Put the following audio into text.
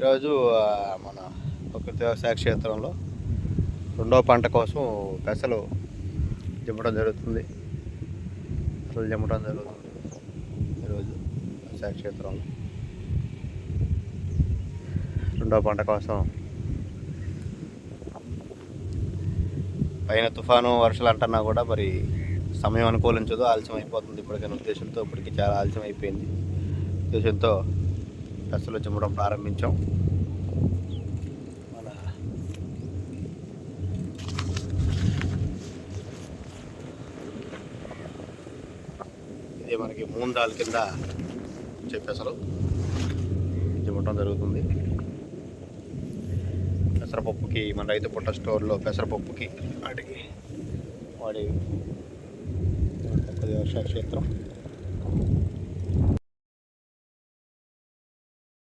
ఈరోజు మన ప్రకృతి వ్యవసాయ క్షేత్రంలో రెండో పంట కోసం పెసలు జమ్మటం జరుగుతుంది. పెసలు దిమ్మటం జరుగుతుంది ఈరోజు వ్యవసాయ క్షేత్రంలో. రెండో పంట కోసం పైన తుఫాను వర్షాలు అంటున్నా కూడా మరి సమయం అనుకూలించదు ఆలస్యం అయిపోతుంది ఇప్పటికైనా ఉద్దేశంతో ఇప్పటికి చాలా ఆలస్యం అయిపోయింది ఉద్దేశంతో పెసలు చిమ్మడం ప్రారంభించాం. మన ఇది మనకి మూందాల కింద వచ్చే పెసలు చిమ్మటం జరుగుతుంది. పెసరపప్పుకి మన రైతు పుట్ట స్టోర్లో పెసరపప్పుకి వాటికి వాడి ప్రకృతి వ్యవసాయ క్షేత్రం.